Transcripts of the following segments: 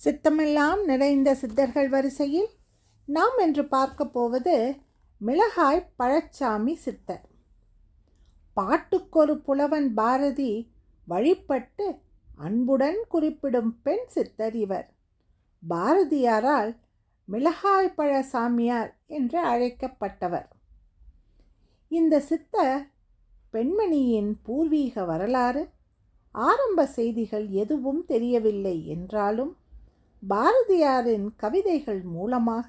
சித்தமெல்லாம் நிறைந்த சித்தர்கள் வரிசையில் நாம் என்று பார்க்க போவது மிளகாய் பழச்சாமி சித்தர். பாட்டுக்கொரு புலவன் பாரதி வழிபட்டு அன்புடன் குறிப்பிடும் பெண் சித்தர் இவர். பாரதியாரால் மிளகாய் பழ சாமியார் என்று அழைக்கப்பட்டவர். இந்த சித்தர் பெண்மணியின் பூர்வீக வரலாறு ஆரம்ப செய்திகள் எதுவும் தெரியவில்லை என்றாலும் பாரதியாரின் கவிதைகள் மூலமாக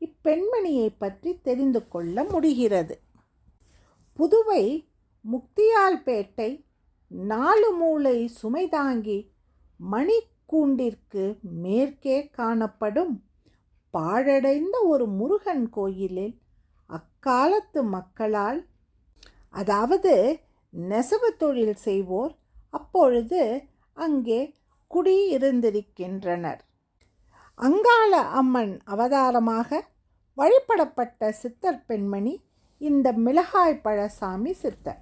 இப்பெண்மணியை பற்றி தெரிந்து கொள்ள முடிகிறது. புதுவை முக்தியால்பேட்டை நாலு மூளை சுமைதாங்கி மணிக்கூண்டிற்கு மேற்கே காணப்படும் பாழடைந்த ஒரு முருகன் கோயிலில் அக்காலத்து மக்களால் அதாவது நெசவு தொழில் செய்வோர் அப்பொழுது அங்கே குடியிருந்திருக்கின்றனர். அங்காள அம்மன் அவதாரமாக வழிபடப்பட்ட சித்தர் பெண்மணி இந்த மிளகாய் பழசாமி சித்தர்.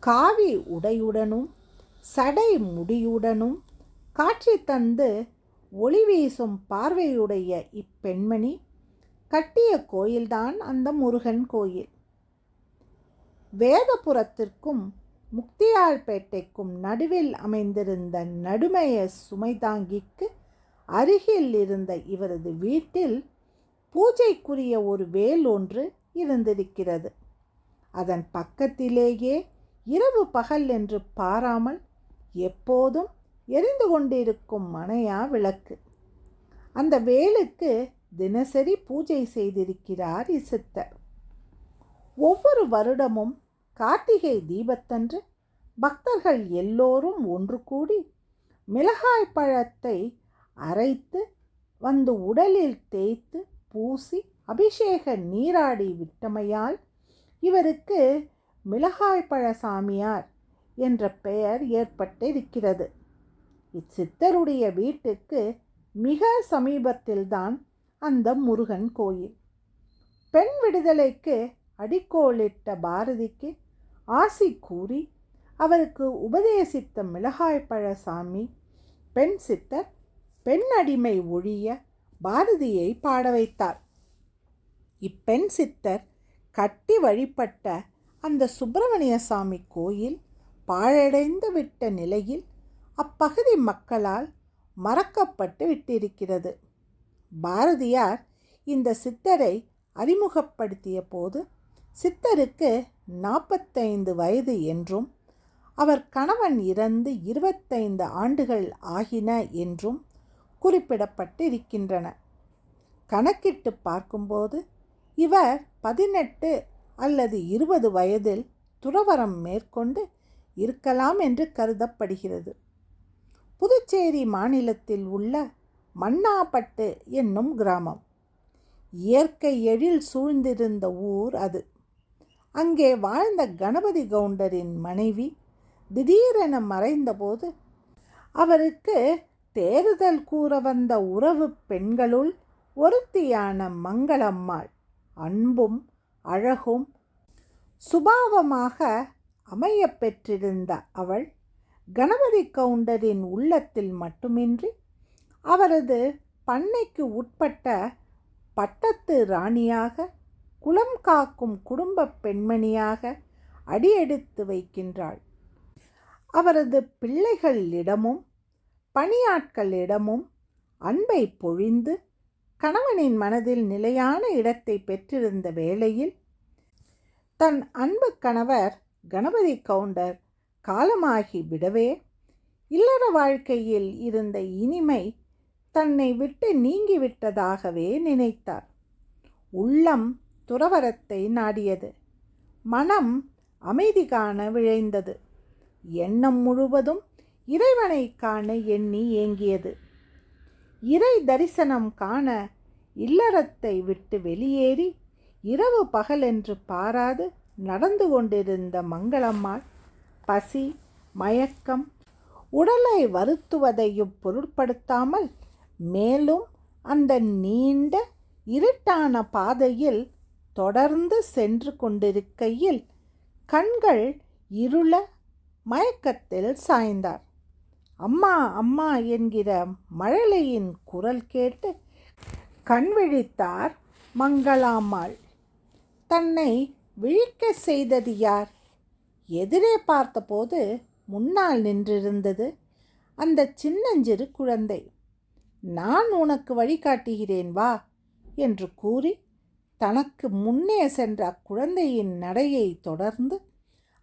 காவி உடையுடனும் சடை முடியுடனும் காட்சி தந்து ஒளி வீசும் பார்வையுடைய இப்பெண்மணி கட்டிய கோயில்தான் அந்த முருகன் கோயில். வேதபுரத்திற்கும் முக்தியால்பேட்டைக்கும் நடுவில் அமைந்திருந்த நடுமைய சுமைதாங்கிக்கு அருகில் இருந்த இவரது வீட்டில் பூஜைக்குரிய ஒரு வேல் ஒன்று இருந்திருக்கிறது. அதன் பக்கத்திலேயே இரவு பகல் என்று பாராமல் எப்போதும் எரிந்து கொண்டிருக்கும் மனையா விளக்கு. அந்த வேலுக்கு தினசரி பூஜை செய்திருக்கிறார் இசித்தர். ஒவ்வொரு வருடமும் கார்த்திகை தீபத்தன்று பக்தர்கள் எல்லோரும் ஒன்று கூடி மிளகாய் பழத்தை அரைத்து வந்து உடலில் தேய்த்து பூசி அபிஷேக நீராடி விட்டமையால் இவருக்கு மிளகாய் பழசாமியார் என்ற பெயர் ஏற்பட்டிருக்கிறது. இச்சித்தருடைய வீட்டுக்கு மிக சமீபத்தில்தான் அந்த முருகன் கோயில். பெண் விடுதலைக்கு அடிக்கோளிட்ட பாரதிக்கு ஆசி கூறி அவருக்கு உபதேசித்த மிளகாய் பழசாமி பெண் சித்தர் பெண் அடிமை ஒழிய பாரதியை பாட வைத்தார். இப்பெண் சித்தர் கட்டி வழிபட்ட அந்த சுப்பிரமணிய சாமி கோயில் பாழடைந்து விட்ட நிலையில் அப்பகுதி மக்களால் மறக்கப்பட்டு விட்டிருக்கிறது. பாரதியார் இந்த சித்தரை அறிமுகப்படுத்திய போது சித்தருக்கு நாற்பத்தைந்து வயது என்றும் அவர் கணவன் இறந்து இருபத்தைந்து ஆண்டுகள் ஆகின என்றும் குறிப்பிடப்பட்டு இருக்கின்றன கணக்கிட்டு பார்க்கும்போது இவர் பதினெட்டு அல்லது இருபது வயதில் துறவரம் மேற்கொண்டு இருக்கலாம் என்று கருதப்படுகிறது. புதுச்சேரி மாநிலத்தில் உள்ள மன்னாப்பட்டு என்னும் கிராமம். இயற்கை எழில் சூழ்ந்திருந்த ஊர் அது. அங்கே வாழ்ந்த கணபதி கவுண்டரின் மனைவி திடீரென மறைந்தபோது அவருக்கு தேறுதல் கூற வந்த உறவு பெண்களுள் ஒருத்தியான மங்களம்மாள். அன்பும் அழகும் சுபாவமாக அமைய பெற்றிருந்த அவள் கணபதி கவுண்டரின் உள்ளத்தில் மட்டுமின்றி அவரது பண்ணைக்கு உட்பட்ட பட்டத்து ராணியாக குலம் காக்கும் குடும்ப பெண்மணியாக அடியெடுத்து வைக்கின்றாள். அவரது பிள்ளைகளிடமும் பணியாட்களிடமும் அன்பை பொழிந்து கணவனின் மனதில் நிலையான இடத்தை பெற்றிருந்த வேளையில் தன் அன்பு கணவர் கணபதி கவுண்டர் காலமாகி விடவே இல்லற வாழ்க்கையில் இருந்த இனிமை தன்னை விட்டு நீங்கிவிட்டதாகவே நினைத்தார். உள்ளம் துறவரத்தை நாடியது. மனம் அமைதி காண விழைந்தது. எண்ணம் முழுவதும் இறைவனை காண எண்ணி ஏங்கியது. இறை தரிசனம் காண இல்லறத்தை விட்டு வெளியேறி இரவு பகலென்று பாராது நடந்து கொண்டிருந்த மங்களம்மாள் பசி மயக்கம் உடலை வருத்துவதையும் பொருட்படுத்தாமல் மேலும் அந்த நீண்ட இருட்டான பாதையில் தொடர்ந்து சென்று கொண்டிருக்கையில் கண்கள் இருள மயக்கத்தில் சாய்ந்தார். அம்மா அம்மா என்கிற மழலையின் குரல் கேட்டு கண் விழித்தார் மங்களாம்மாள். தன்னை விழிக்க செய்தது யார்? எதிரே பார்த்தபோது முன்னால் நின்றிருந்தது அந்த சின்னஞ்சிறு குழந்தை. நான் உனக்கு வழிகாட்டுகிறேன் வா என்று கூறி தனக்கு முன்னே சென்ற அக்குழந்தையின் நடையை தொடர்ந்து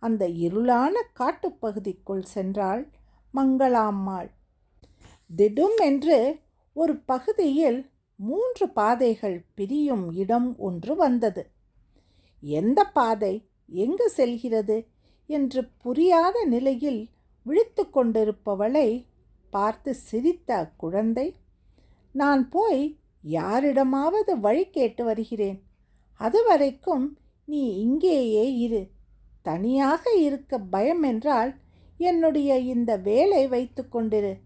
அந்த இருளான காட்டுப்பகுதிக்குள் சென்றாள். மங்களாம்மாள் திடும் என்று ஒரு பகுதியில் மூன்று பாதைகள் பிரியும் இடம் ஒன்று வந்தது. எந்த பாதை எங்கு செல்கிறது என்று புரியாத நிலையில் விழித்து கொண்டிருப்பவளை பார்த்து சிரித்த அக்குழந்தை நான் போய் யாரிடமாவது வழி கேட்டு வருகிறேன். அதுவரைக்கும் நீ இங்கேயே இரு. தனியாக இருக்க பயம் என்றால் என்னுடைய இந்த வேலை வைத்து கொண்டிரு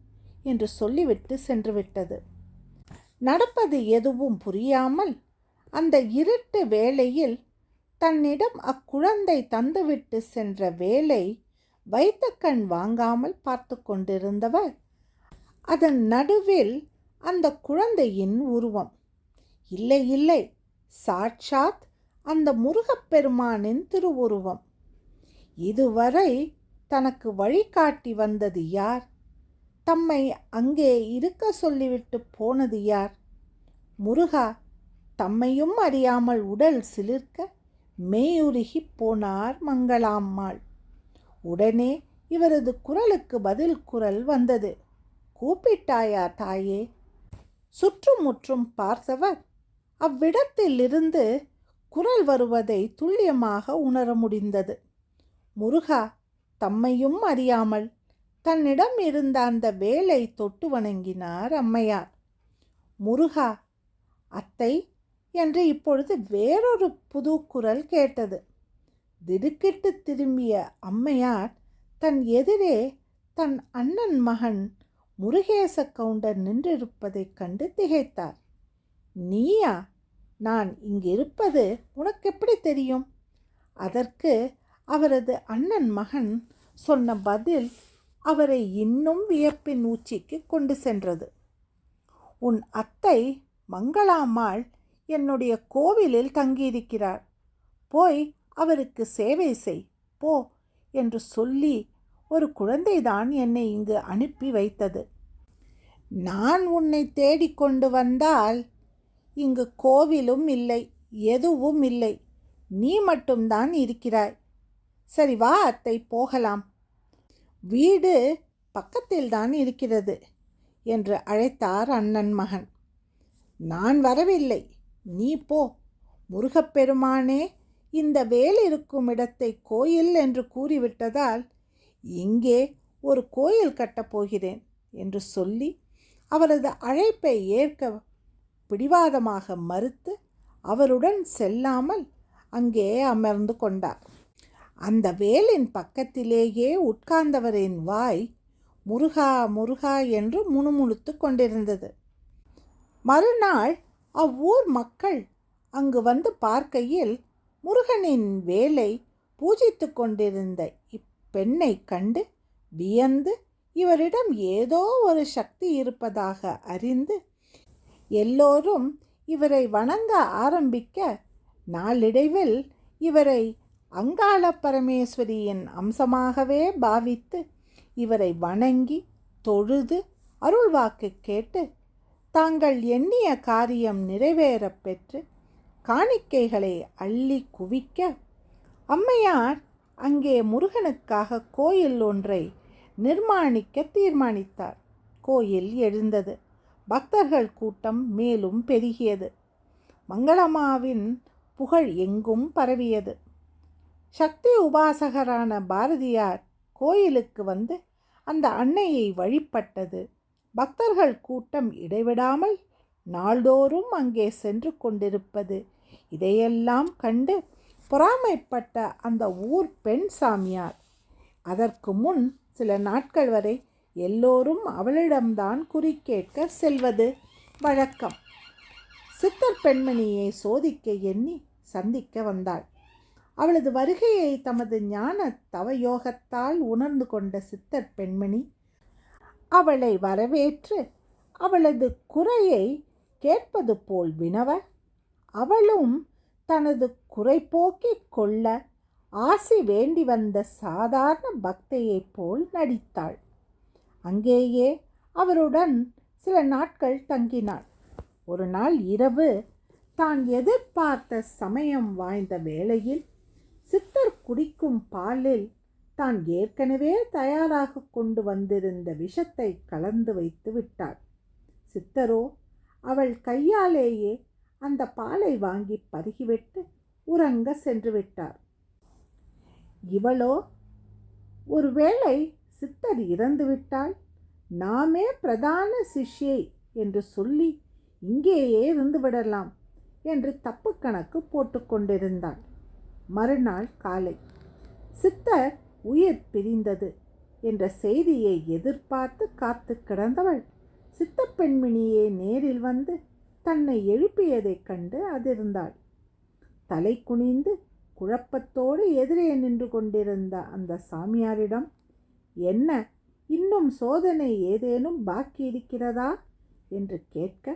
என்று சொல்லிவிட்டு சென்றுவிட்டது. நடப்பது எதுவும் புரியாமல் அந்த இருட்டு வேளையில் தன்னிடம் அக்குழந்தை தந்துவிட்டு சென்ற வேலை வைத்த கண் வாங்காமல் பார்த்து கொண்டிருந்தவர். அதன் நடுவில் அந்த குழந்தையின் உருவம். இல்லை இல்லை சாட்சாத் அந்த முருகப்பெருமானின் திருவுருவம். இதுவரை தனக்கு வழிகாட்டி வந்தது யார்? தம்மை அங்கே இருக்க சொல்லிவிட்டு போனது யார்? முருகா தம்மையும் அறியாமல் உடல் சிலிர்க்க மேயுருகி போனார் மங்களாம்மாள் உடனே இவரது குரலுக்கு பதில் குரல் வந்தது. கூப்பிட்டாயா தாயே? சுற்றுமுற்றும் பார்த்தவர் அவ்விடத்திலிருந்து குரல் வருவதை துல்லியமாக உணர முடிந்தது. முருகா தம்மையும் அறியாமல் தன்னிடம் இருந்த அந்த வேலை தொட்டு வணங்கினார் அம்மையார். முருகா அத்தை என்று இப்பொழுது வேறொரு புது குரல் கேட்டது. திடுக்கிட்டு திரும்பிய அம்மையார் தன் எதிரே தன் அண்ணன் மகன் முருகேச கவுண்டர் நின்றிருப்பதைக் கண்டு திகைத்தார். நீயா? நான் இங்கிருப்பது உனக்கு எப்படி தெரியும்? அதற்கு அவரது அண்ணன் மகன் சொன்ன பதில் அவரை இன்னும் வியப்பின் உச்சிக்கு கொண்டு சென்றது. உன் அத்தை மங்களாம்மாள் என்னுடைய கோவிலில் தங்கியிருக்கிறார் போய் அவருக்கு சேவை செய். போ என்று சொல்லி ஒரு குழந்தைதான் என்னை இங்கு அனுப்பி வைத்தது. நான் உன்னை தேடிக்கொண்டு வந்தால் இங்கு கோவிலும் இல்லை எதுவும் இல்லை. நீ மட்டும்தான் இருக்கிறாய். சரி வா அத்தை போகலாம். வீடு பக்கத்தில்தான் இருக்கிறது என்று அழைத்தார் அண்ணன் மகன். நான் வரவில்லை. நீ போ. முருகப்பெருமானே இந்த வேல் இருக்கும் இடத்தை கோயில் என்று கூறிவிட்டதால் இங்கே ஒரு கோயில் கட்டப்போகிறேன் என்று சொல்லி அவரது அழைப்பை ஏற்க பிடிவாதமாக மறுத்து அவருடன் செல்லாமல் அங்கே அமர்ந்து கொண்டார். அந்த வேலின் பக்கத்திலேயே உட்கார்ந்தவரின் வாய் முருகா முருகா என்று முணுமுணுத்து கொண்டிருந்தது. மறுநாள் அவ்வூர் மக்கள் அங்கு வந்து பார்க்கையில் முருகனின் வேலை பூஜித்து கொண்டிருந்த இப்பெண்ணை கண்டு வியந்து இவரிடம் ஏதோ ஒரு சக்தி இருப்பதாக அறிந்து எல்லோரும் இவரை வணங்க ஆரம்பிக்க நாளிடைவில் இவரை அங்காள பரமேஸ்வரியின் அம்சமாகவே பாவித்து இவரை வணங்கி தொழுது அருள்வாக்கு கேட்டு தாங்கள் எண்ணிய காரியம் நிறைவேறப் பெற்று காணிக்கைகளை அள்ளி குவிக்க அம்மையார் அங்கே முருகனுக்காக கோயில் ஒன்றை நிர்மாணிக்க தீர்மானித்தார். கோயில் எழுந்தது. பக்தர்கள் கூட்டம் மேலும் பெருகியது. மங்களம்மாவின் புகழ் எங்கும் பரவியது. சக்தி உபாசகரான பாரதியார் கோயிலுக்கு வந்து அந்த அன்னையை வழிபட்டது. பக்தர்கள் கூட்டம் இடைவிடாமல் நாள்தோறும் அங்கே சென்று கொண்டிருப்பது. இதையெல்லாம் கண்டு பொறாமைப்பட்ட அந்த ஊர் பெண் சாமியார் அதற்கு முன் சில நாட்கள் வரை எல்லோரும் அவளிடம்தான் குறி கேட்க செல்வது வழக்கம் சித்தர் பெண்மணியை சோதிக்க எண்ணி சந்திக்க வந்தாள். அவளது வருகையை தமது ஞான தவயோகத்தால் உணர்ந்து கொண்ட சித்தர் பெண்மணி அவளை வரவேற்று அவளது குறையை கேட்பது போல் வினவ அவளும் தனது குறை போக்கிக் கொள்ள ஆசி வேண்டி வந்த சாதாரண பக்தையைப் போல் நடித்தாள். அங்கேயே அவருடன் சில நாட்கள் தங்கினாள். ஒரு நாள் இரவு தான் எதிர்பார்த்த சமயம் வாய்ந்த வேளையில் சித்தர் குடிக்கும் பாலில் தான் ஏற்கனவே தயாராக கொண்டு வந்திருந்த விஷத்தை கலந்து வைத்து விட்டாள். சித்தரோ அவள் கையாலேயே அந்த பாலை வாங்கி பருகிவிட்டு உறங்க சென்று விட்டார். இவளோ ஒருவேளை சித்தர் இறந்துவிட்டால் நாமே பிரதான சிஷ்யை என்று சொல்லி இங்கேயே இருந்து விடலாம் என்று தப்பு கணக்கு போட்டுக்கொண்டிருந்தாள் மறுநாள் காலை. சித்தர் உயிர் பிரிந்தது என்ற செய்தியை எதிர்பார்த்து காத்து கிடந்தவள். சித்தப்பெண்மணியே நேரில் வந்து தன்னை எழுப்பியதைக் கண்டு அதிர்ந்தாள். தலை குனிந்து குழப்பத்தோடு எதிரே நின்று கொண்டிருந்த அந்த சாமியாரிடம் என்ன இன்னும் சோதனை ஏதேனும் பாக்கி இருக்கிறதா? என்று கேட்க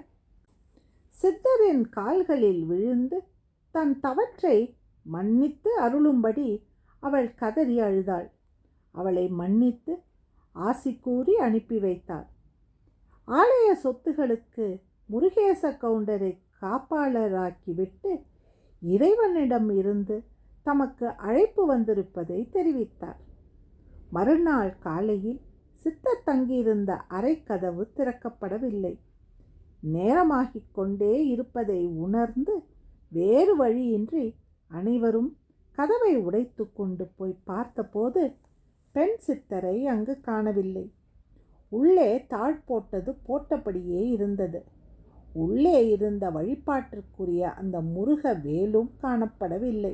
சித்தரின் கால்களில் விழுந்து தன் தவற்றை மன்னித்து அருளும்படி அவள் கதறி அழுதாள். அவளை மன்னித்து ஆசி கூறி அனுப்பி வைத்தாள். ஆலய சொத்துகளுக்கு முருகேச கவுண்டரை காப்பாளராக்கிவிட்டு இறைவனிடம் இருந்து தமக்கு அழைப்பு வந்திருப்பதை தெரிவித்தார். மறுநாள் காலையில் சித்தர் தங்கியிருந்த அறைக்கதவு திறக்கப்படவில்லை. நேரமாகிக் கொண்டே இருப்பதை உணர்ந்து வேறு வழியின்றி அனைவரும் கதவை உடைத்து கொண்டு போய் பார்த்தபோது பெண் சித்தரை அங்கு காணவில்லை. உள்ளே தாழ் போட்டது போட்டபடியே இருந்தது. உள்ளே இருந்த வழிபாட்டிற்குரிய அந்த முருக வேலும் காணப்படவில்லை.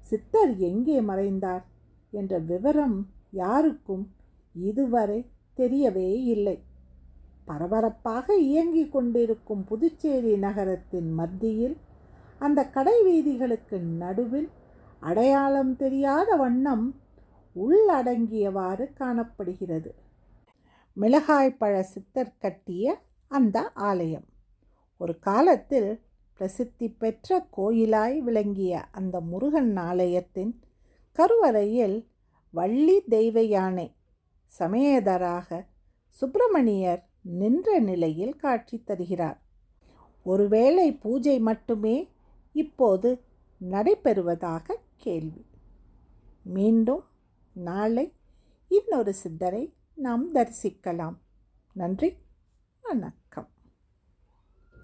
சித்தர் எங்கே மறைந்தார்? என்ற விவரம் யாருக்கும் இதுவரை தெரியவே இல்லை. பரபரப்பாக இயங்கிக் கொண்டிருக்கும் புதுச்சேரி நகரத்தின் மத்தியில் அந்த கடை வீதிகளுக்கு நடுவில் அடையாளம் தெரியாத வண்ணம் உள்ளடங்கியவாறு காணப்படுகிறது. மிளகாய் பழ சித்தர் கட்டிய அந்த ஆலயம். ஒரு காலத்தில் பிரசித்தி பெற்ற கோயிலாய் விளங்கிய அந்த முருகன் ஆலயத்தின் கருவறையில் வள்ளி தெய்வ யானை சமயதராக சுப்பிரமணியர் நின்ற நிலையில் காட்சி தருகிறார். ஒருவேளை பூஜை மட்டுமே இப்போது நடைபெறுவதாக கேள்வி. மீண்டும் நாளை இன்னொரு சித்தரை நாம் தரிசிக்கலாம். நன்றி வணக்கம்.